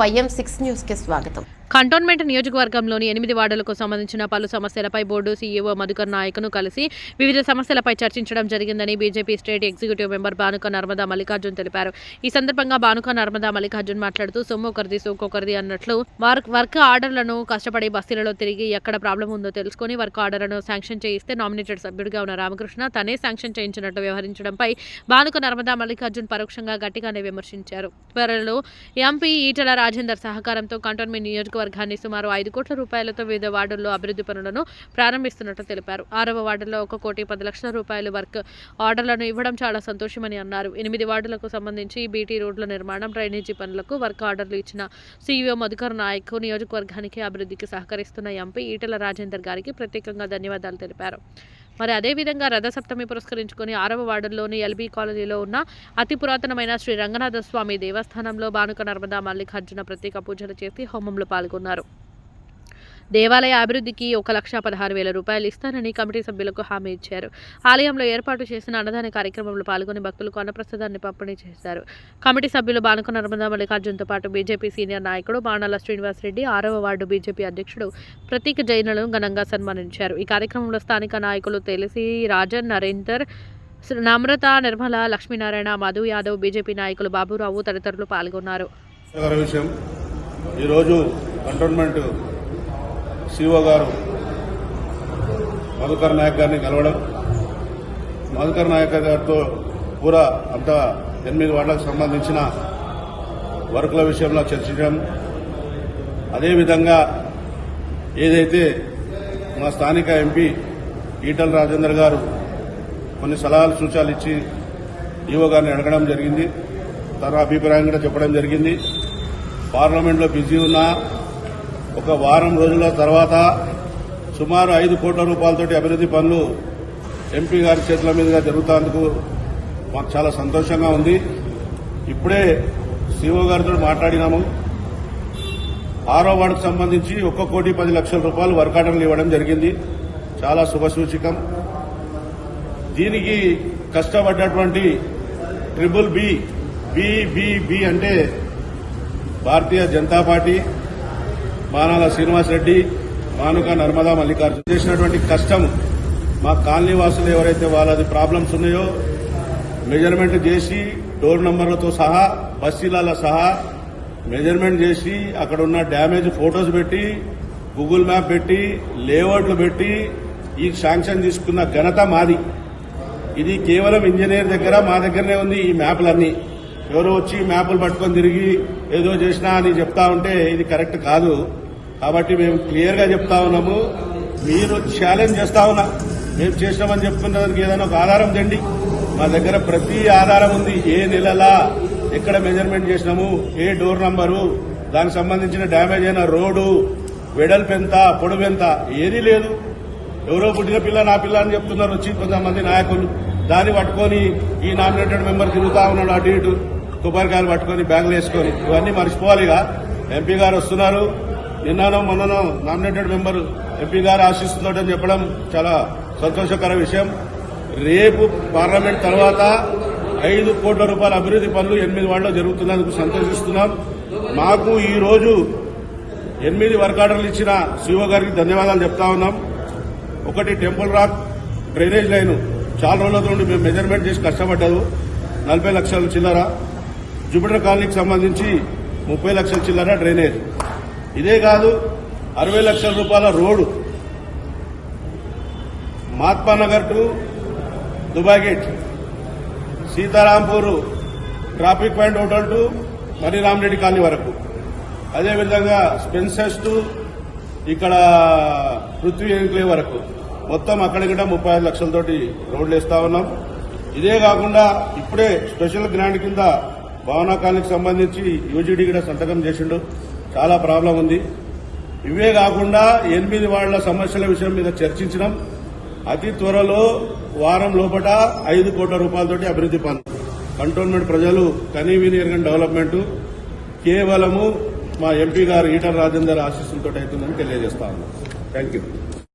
YM six న్యూస్కి స్వాగతం. Cantonment నియోజకవర్గంలోని ఎనిమిది వార్డులకు సంబంధించిన పలు సమస్యలపై బోర్డు సీఈఓ మధుకర్ నాయక్ను కలిసి వివిధ సమస్యలపై చర్చించడం జరిగిందని BJP state executive member Bhanuka Narmada Mallikarjun తెలిపారు. ఈ సందర్భంగా భానుక నర్మదా మల్లికార్జున్ మాట్లాడుతూ సొమ్ము ఒకరిది సోకొకరిది అన్నట్లు వర్క్ వర్క్ ఆర్డర్లను కష్టపడి బస్తీలలో తిరిగి ఎక్కడ ప్రాబ్లం ఉందో తెలుసుకొని వర్క్ ఆర్డర్లను శాంక్షన్ చేయిస్తే నామినేటెడ్ సభ్యుడిగా ఉన్న రామకృష్ణ తనే శాంక్షన్ చేయించినట్టు వ్యవహరించడంపై భానుక నర్మదా మల్లికార్జున్ పరోక్షంగా గట్టిగానే విమర్శించారు. త్వరలో ఎంపీ ఈటల రాజేందర్ సహకారంతో కంటోన్మెంట్ నియోజకవర్గాన్ని సుమారు ఐదు కోట్ల రూపాయలతో వివిధ వార్డుల్లో అభివృద్ధి పనులను ప్రారంభిస్తున్నట్టు తెలిపారు. ఆరవ వార్డులో ఒక కోటి పది లక్షల రూపాయలు వర్క్ ఆర్డర్లను ఇవ్వడం చాలా సంతోషమని అన్నారు. ఎనిమిది వార్డులకు సంబంధించి బీటీ రోడ్ల నిర్మాణం డ్రైనేజీ పనులకు వర్క్ ఆర్డర్లు ఇచ్చిన సీఈఓ మధుకర్ నాయక్ నియోజకవర్గానికి అభివృద్ధికి సహకరిస్తున్న ఎంపీ ఈటల రాజేందర్ గారికి ప్రత్యేకంగా ధన్యవాదాలు తెలిపారు. మరి అదేవిధంగా రథసప్తమి పురస్కరించుకొని ఆరవ వార్డులోని ఎల్బీ కాలనీలో ఉన్న అతి పురాతనమైన శ్రీ రంగనాథ స్వామి దేవస్థానంలో బానుక నర్మదా మల్లికార్జున ప్రత్యేక పూజలు చేసి హోమంలో పాల్గొన్నారు. దేవాలయ అభివృద్ధికి ఒక లక్ష పదహారు వేల రూపాయలు ఇస్తానని కమిటీ సభ్యులకు హామీ ఇచ్చారు. ఆలయంలో ఏర్పాటు చేసిన అన్నదాన కార్యక్రమంలో పాల్గొని భక్తులకు అన్నప్రసాదాన్ని పంపిణీ చేశారు. కమిటీ సభ్యులు బానుక నర్మదా మల్లికార్జున్తో పాటు బీజేపీ సీనియర్ నాయకుడు బాణాల శ్రీనివాసరెడ్డి ఆరవ వార్డు బీజేపీ అధ్యక్షుడు ప్రతీక్ జైన్లను ఘనంగా సన్మానించారు. ఈ కార్యక్రమంలో స్థానిక నాయకులు తెలిసి రాజన్ నరేందర్ నమ్రత నిర్మల లక్ష్మీనారాయణ మధు యాదవ్ బీజేపీ నాయకులు బాబురావు తదితరులు పాల్గొన్నారు. ఈరోజు కంటోన్మెంట్ సిఓ గారు మధుకర్ నాయక్ గారిని కలవడం మధుకర్ నాయక్ గారితో పూరా అంతా ఎనిమిది వార్డులకు సంబంధించిన వర్కుల విషయంలో చర్చించడం. అదేవిధంగా ఏదైతే మా స్థానిక ఎంపీ ఈటల రాజేందర్ గారు కొన్ని సలహాలు సూచనలు ఇచ్చి ఈవో గారిని అడగడం జరిగింది. తన అభిప్రాయం కూడా చెప్పడం జరిగింది. పార్లమెంట్లో బిజీ ఉన్నా ఒక వారం రోజుల తర్వాత సుమారు ఐదు కోట్ల రూపాయలతోటి అభివృద్ది పనులు ఎంపీ గారి చేతుల మీదుగా జరుగుతున్నందుకు మాకు చాలా సంతోషంగా ఉంది. ఇప్పుడే సీఓ గారితో మాట్లాడినాము. ఆరో వార్డుకు సంబంధించి ఒక్క కోటి పది లక్షల రూపాయలు వర్క్ ఇవ్వడం జరిగింది. చాలా శుభసూచకం దీనికి కష్టపడ్డటువంటి ట్రిపుల్ బి బి అంటే భారతీయ జనతా పార్టీ బాణాల శ్రీనివాసరెడ్డి మానుక నర్మదా మల్లికార్జున. చేసినటువంటి కష్టం మా కాలనీ వాసులు ఎవరైతే వాళ్ళది ప్రాబ్లమ్స్ ఉన్నాయో మెజర్మెంట్ చేసి డోర్ నంబర్లతో సహా బస్సీలాల సహా మెజర్మెంట్ చేసి అక్కడ ఉన్న డ్యామేజ్ ఫొటోస్ పెట్టి గూగుల్ మ్యాప్ పెట్టి లేఅవుట్లు పెట్టి ఈ శాంక్షన్ తీసుకున్న ఘనత మాది. ఇది కేవలం ఇంజనీర్ దగ్గర మా దగ్గరనే ఉంది ఈ మ్యాప్లన్నీ. ఎవరో వచ్చి మ్యాప్లు పట్టుకొని తిరిగి ఏదో చేసినా అని చెప్తా ఉంటే ఇది కరెక్ట్ కాదు. కాబట్టి మేము క్లియర్గా చెప్తా ఉన్నాము. మీరు ఛాలెంజ్ చేస్తా ఉన్నా. మేము చేసినామని చెప్తున్న దానికి ఏదైనా ఒక ఆధారం తెండి. మా దగ్గర ప్రతి ఆధారం ఉంది. ఏ నెలలా ఎక్కడ మెజర్మెంట్ చేసినాము ఏ డోర్ నంబరు దానికి సంబంధించిన డ్యామేజ్ అయిన రోడ్డు వెడల్పు ఎంత పొడవు ఎంత ఏదీ లేదు. ఎవరో పుట్టిన పిల్ల నా పిల్ల అని చెప్తున్నారు వచ్చి కొంతమంది నాయకులు. దాన్ని పట్టుకొని ఈ నామినేటెడ్ మెంబర్ తిరుగుతా ఉన్నాడు అటు ఇటు. కొబ్బరికాయలు పట్టుకొని బ్యాగులు వేసుకొని ఇవన్నీ మర్చిపోవాలిగా. ఎంపీ గారు వస్తున్నారు. నిన్ననో మొన్ననో నామినేటెడ్ మెంబర్ ఎంపీ గారు ఆశిస్తుందని చెప్పడం చాలా సంతోషకర విషయం. రేపు పార్లమెంట్ తర్వాత ఐదు కోట్ల రూపాయల అభివృద్ది పనులు ఎనిమిది వార్డులో జరుగుతున్నందుకు సంతోషిస్తున్నాం. మాకు ఈ రోజు ఎనిమిది వర్క్ ఆర్డర్లు ఇచ్చిన సీఓ గారికి ధన్యవాదాలు చెప్తా ఉన్నాం. ఒకటి టెంపుల్ రాక్ డ్రైనేజ్ లైన్ చాలా రోజుల నుండి మేము మెజర్మెంట్ చేసి కష్టపడ్డదు నలభై లక్షల చిల్లర. జుపిటర్ కాలనీకి సంబంధించి ముప్పై లక్షల చిల్లర డ్రైనేజ్. ఇదే కాదు అరవై లక్షల రూపాయల road. Mahatmanagar to Dubai gate. Sitarampur traffic point hotel to మరి రామరెడ్డి కాలనీ వరకు. అదేవిధంగా స్పెన్సర్స్ టు ఇక్కడ పృథ్వీ ఎన్క్లే వరకు. మొత్తం అక్కడిక్కడ ముప్పై ఐదు లక్షలతోటి రోడ్లు వేస్తా ఉన్నాం. ఇదే కాకుండా ఇప్పుడే స్పెషల్ గ్రాండ్ కింద భవన సంబంధించి యూజీడీ కూడా సంతకం చేసిండు. చాలా ప్రాబ్లం ఉంది. ఇవే కాకుండా ఎనిమిది వాళ్ళ సమస్యల విషయం మీద చర్చించినాం. అతి త్వరలో వారం లోపల ఐదు కోట్ల రూపాయలతోటి అభివృద్ది పనులు. కంటోన్మెంట్ ప్రజలు కనీవినియర్ డెవలప్మెంట్ కేవలము మా ఎంపీ గారు ఈటల రాజేందర్ ఆశీస్సులతో అవుతుందని తెలియజేస్తా ఉన్నాం. Thank you